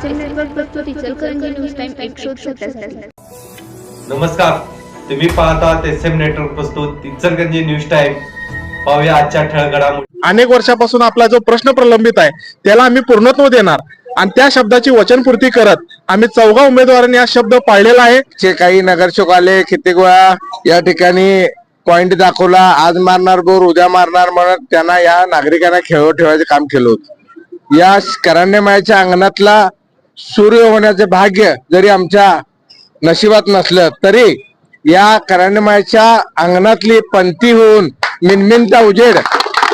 S M network प्रस्तुत Ichalkaranji news time एक शोध सत्याहत्तर नमस्कार. तुम्ही पाहतात एस एम नेटवर्क प्रस्तुत इचलगंजी न्यूज टाईम पाहूया आजच्या ठळक घडामोडी. अनेक वर्षापासून आपला जो प्रश्न प्रलंबित आहे त्याला आम्ही पूर्णत्व देणार. आणि त्या शब्दाची वचनपूर्ती करत आम्ही चौघा उमेदवारांनी हा शब्द पाळलेला आहे. चे काही नगरसेवक आले कित्येक वेळा या ठिकाणी पॉइंट दाखवला आज मारणार बोर उद्या मारणार म्हणत त्यांना या नागरिकांना खेळवत ठेवायचं काम केलं होतं. या करण्यमायाच्या अंगणातला सूर्य होण्याचे भाग्य जरी आमच्या नशिबात नसलं तरी या करण्यमायाच्या अंगणातली पंथी होऊन मिनमिनता उजेड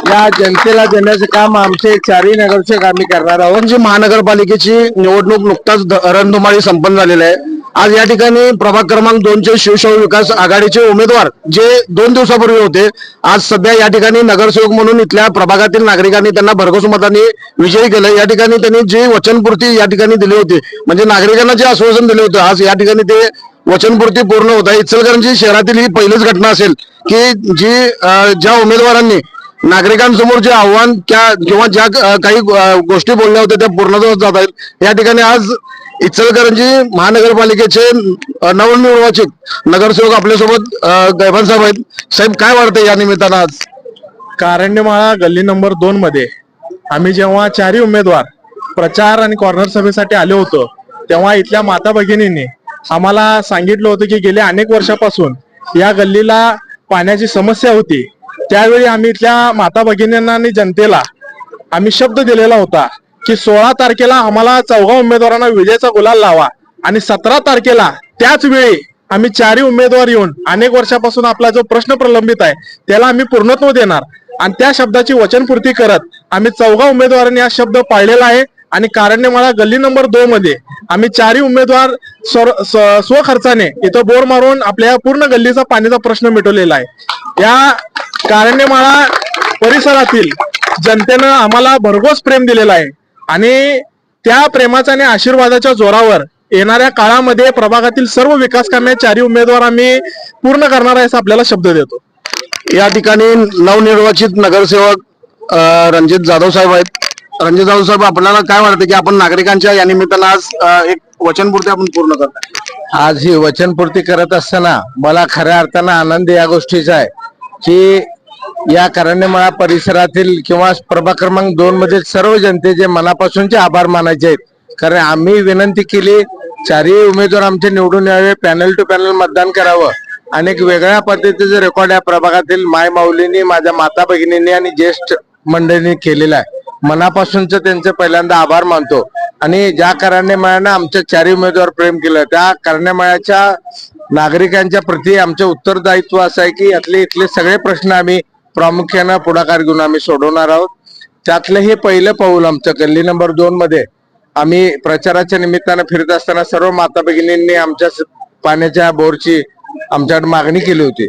या जनतेला देण्याचं काम आमचे चारही नगरसेवक आम्ही करणार आहोत. जी महानगरपालिकेची निवडणूक नुकताच रणधुमाळी संपन्न झालेली आहे. आज या ठिकाणी प्रभाग क्रमांक दोनचे शिवशाही विकास आघाडीचे उमेदवार जे दोन दिवसापूर्वी होते आज सध्या या ठिकाणी नगरसेवक म्हणून इथल्या प्रभागातील नागरिकांनी त्यांना भरघोस मतांनी विजयी केलं. या ठिकाणी त्यांनी जी वचनपूर्ती या ठिकाणी दिली होती म्हणजे नागरिकांना जे आश्वासन दिले होते आज या ठिकाणी ते वचनपूर्ती पूर्ण होत आहे. इचलकरंजी शहरातील ही पहिलीच घटना असेल की जी ज्या उमेदवारांनी नागरिकांसमोर जे आव्हान त्या किंवा ज्या काही गोष्टी बोलल्या होत्या त्या पूर्ण जात आहेत. या ठिकाणी आज इचलकरंजी महानगरपालिकेचे नवनिर्वाचित नगरसेवक आपल्यासोबत अं, गैबान साहेब आहेत. साहेब काय वाटतं या निमित्तानं आज? कारंडेमाळा गल्ली नंबर दोन मध्ये आम्ही जेव्हा चारही उमेदवार प्रचार आणि कॉर्नर सभेसाठी आलो होतो तेव्हा इथल्या माता भगिनींनी आम्हाला सांगितलं होतं की गेल्या अनेक वर्षापासून या गल्लीला पाण्याची समस्या होती. त्यावेळी आम्ही इथल्या माता भगिनींना आणि जनतेला आम्ही शब्द दिलेला होता की सोळा तारखेला आम्हाला चौघा उमेदवारांना विजयाचा गुलाल लावा. आणि सतरा तारखेला त्याच वेळी आम्ही चारही उमेदवार येऊन अनेक वर्षापासून आपला जो प्रश्न प्रलंबित आहे त्याला आम्ही पूर्णत्व देणार. आणि त्या शब्दाची वचनपूर्ती करत आम्ही चौघा उमेदवारांनी हा शब्द पाळलेला आहे. आणि कारण्यमाळा गल्ली नंबर दोन मध्ये आम्ही चारही उमेदवार स्वखर्चाने इथं बोर मारून आपल्या पूर्ण गल्लीचा पाण्याचा प्रश्न मिटवलेला आहे. या कारण्यमाळा परिसरातील जनतेनं आम्हाला भरघोस प्रेम दिलेला आहे. आणि त्या प्रेमाच्या आणि आशीर्वादाच्या जोरावर येणाऱ्या काळामध्ये प्रभागातील सर्व विकास कामे चारही उमेदवार आम्ही पूर्ण करणार आहे असं आपल्याला शब्द देतो. या ठिकाणी नवनिर्वाचित नगरसेवक रणजित जाधव साहेब आहेत. रणजित जाधव साहेब आपल्याला काय वाटतं की आपण नागरिकांच्या या निमित्तानं आज एक वचनपूर्ती आपण पूर्ण करताय? आज ही वचनपूर्ती करत असताना मला खऱ्या अर्थानं आनंद या गोष्टीचा आहे की या करण्यमाळा परिसरातील किंवा प्रभाग क्रमांक दोन मध्ये सर्व जनतेचे मनापासूनचे आभार मानायचे आहेत. कारण आम्ही विनंती केली चारही उमेदवार आमचे निवडून यावे पॅनल टू पॅनल मतदान करावं. आणि एक वेगळ्या पद्धतीचं रेकॉर्ड या प्रभागातील माय माऊलींनी माझ्या माता भगिनींनी आणि ज्येष्ठ मंडळींनी केलेलं आहे. मनापासूनच त्यांचे पहिल्यांदा आभार मानतो. आणि ज्या कारण्यामायानं आमच्या चारही उमेदवार प्रेम केलं त्या कारण्यामायाच्या नागरिकांच्या प्रती आमचे उत्तरदायित्व असं आहे की यातले इथले सगळे प्रश्न आम्ही प्रामुख्यानं पुढाकार घेऊन आम्ही सोडवणार आहोत. त्यातलं हे पहिलं पाऊल आमचं गल्ली नंबर दोन मध्ये. आम्ही प्रचाराच्या निमित्तानं फिरत असताना सर्व माता भगिनींनी आमच्या पाण्याच्या बोरची आमच्याकडे मागणी केली होती.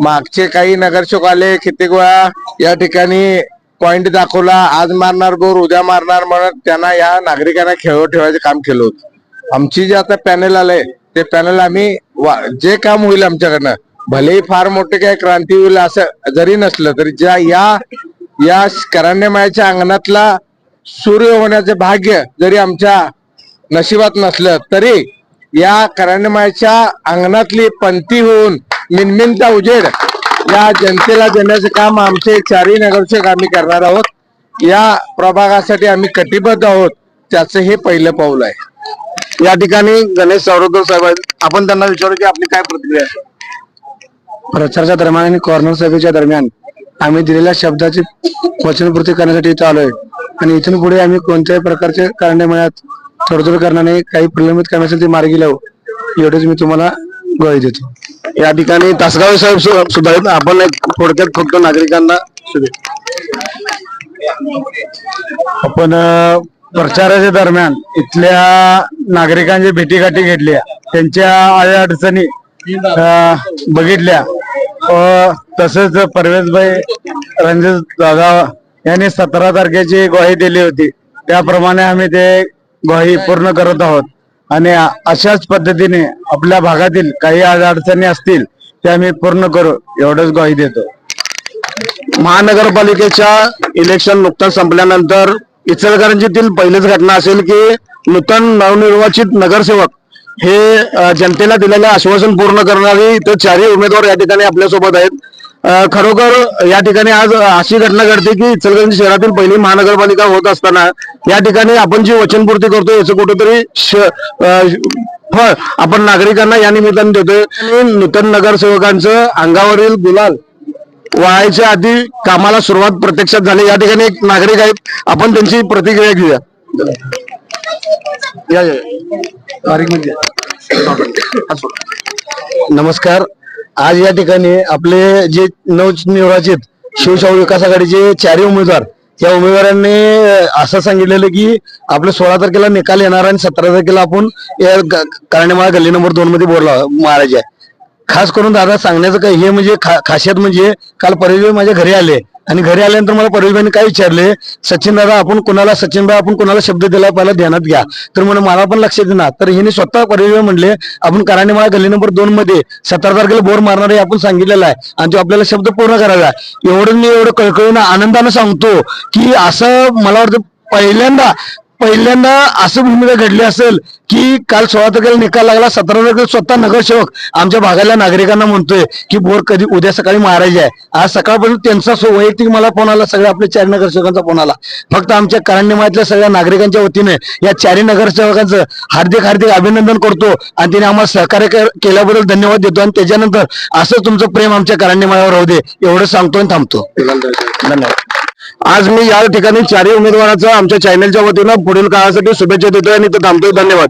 मागचे काही नगरसेवक आले कित्येक वेळा या ठिकाणी पॉइंट दाखवला आज मारणार बोर उद्या मारणार म्हणत त्यांना या नागरिकांना खेळवत ठेवायचं काम केलं होतं. आमची जे आता पॅनल आलंय ते पॅनल आम्ही वा- जे काम होईल आमच्याकडनं भलेही फार मोठे काय क्रांती होईल असं जरी नसलं तरी ज्या या या करण्यमायाच्या अंगणातला सूर्य होण्याचे भाग्य जरी आमच्या नशिबात नसलं तरी या करण्यमायाच्या अंगणातली पंथी होऊन मिनमिनता उजेड या जनतेला देण्याचं काम आमचे चारही नगरसेवक आम्ही करणार आहोत. या प्रभागासाठी आम्ही कटिबद्ध आहोत. त्याचं हे पहिलं पाऊल आहे. या ठिकाणी गणेश सावरकर साहेब आपण त्यांना विचारू की आपली काय प्रतिक्रिया आहे? प्रचाराच्या दरम्यान आणि कॉर्नर सभेच्या दरम्यान आम्ही दिलेल्या शब्दाची वचनपूर्ती करण्यासाठी इथं आलोय. आणि इथून पुढे आम्ही कोणत्याही प्रकारचे कारण्यामुळात थोडं करणार नाही काही प्रलंबित काम असेल ते मार्गी लावू एवढंच मी तुम्हाला ग्वाही देतो. या ठिकाणी तासगाव साहेब सु- सुद्धा आहेत आपण एक थोडक्यात फक्त नागरिकांना शुभेच्छा. आपण प्रचाराच्या दरम्यान इथल्या नागरिकांची भेटीगाठी घेतल्या त्यांच्या आड्या अडचणी बघितल्या तसेच परवेशभाई रणजित दादा यांनी सतरा तारखेची ग्वाही दिली होती. त्याप्रमाणे आम्ही ते ग्वाही पूर्ण करत आहोत. आणि अशाच पद्धतीने आपल्या भागातील काही अडचणी असतील त्या आम्ही पूर्ण करू. एवढंच ग्वाही देतो. महानगरपालिकेच्या इलेक्शन नुकताच संपल्यानंतर इचलकरंजीतील पहिलीच घटना असेल की नूतन नवनिर्वाचित नगरसेवक हे जनतेला दिलेलं आश्वासन पूर्ण करणारे इथं चारही उमेदवार या ठिकाणी आपल्यासोबत आहेत. खरोखर या ठिकाणी आज अशी घटना घडते की इचलकरंजी शहरातील पहिली महानगरपालिका होत असताना या ठिकाणी आपण जी वचनपूर्ती करतो याचं कुठेतरी श- फळ आपण नागरिकांना या निमित्ताने देतोय. नूतन नगरसेवकांचं अंगावरील गुलाल वाहायच्या आधी कामाला सुरुवात प्रत्यक्षात झाली. या ठिकाणी एक नागरिक आहेत. आपण त्यांची प्रतिक्रिया घेऊया. या, या, बारीकमध्ये नमस्कार. आज या ठिकाणी आपले जे नवनिर्वाचित शिवशाहू विकास आघाडीचे चारही उमेदवार या उमेदवारांनी असं सांगितलेलं की आपले सोळा तारखेला निकाल येणार आणि सतरा तारखेला आपण या ग- गल्ली नंबर दोन मध्ये बोलला मारायचे आहे. खास करून दादा सांगण्याचं काय हे म्हणजे खा- खासियत म्हणजे काल परवीभाई माझ्या घरी आले. आणि घरी आल्यानंतर मला परवीभाईने काय विचारले? सचिन दादा आपण कोणाला सचिन भाई आपण कोणाला शब्द दिला पहिला? ध्यानात घ्या. तर म्हणून मला पण लक्षात देणार तर हिने स्वतः परवीबाई म्हणले आपण कराणेमाळा गल्ली नंबर दोन मध्ये सतरा तारखेला बोर मारणार आहे आपण सांगितलेलं आहे. आणि तो आपल्याला शब्द पूर्ण करायचा आहे. एवढं मी एवढं कळकळून आनंदानं सांगतो की असं मला वाटतं पहिल्यांदा पहिल्यांदा असं भूमिका घडली असेल की काल सोळा तारखेला निकाल लागला सतरा तारखेला स्वतः नगरसेवक आमच्या भागातल्या नागरिकांना म्हणतोय की बोर कधी उद्या सकाळी मारायचे आहे. आज सकाळपासून त्यांचा वैयक्तिक मला फोन आला सगळ्या आपल्या चार नगरसेवकांचा फोन आला. फक्त आमच्या कारण्यमातल्या सगळ्या नागरिकांच्या वतीने या चारही नगरसेवकांचं हार्दिक हार्दिक अभिनंदन करतो आणि तिने आम्हाला सहकार्य कर- केल्याबद्दल धन्यवाद देतो. आणि त्याच्यानंतर असं तुमचं प्रेम आमच्या कारण्यमाळावर राहू दे एवढं सांगतो आणि थांबतो. धन्यवाद. आज मी या ठिकाणी चारही उमेदवाराचं आमच्या चॅनलच्या वतीनं पुढील काळासाठी शुभेच्छा देतोय आणि इथं थांबतोय. धन्यवाद.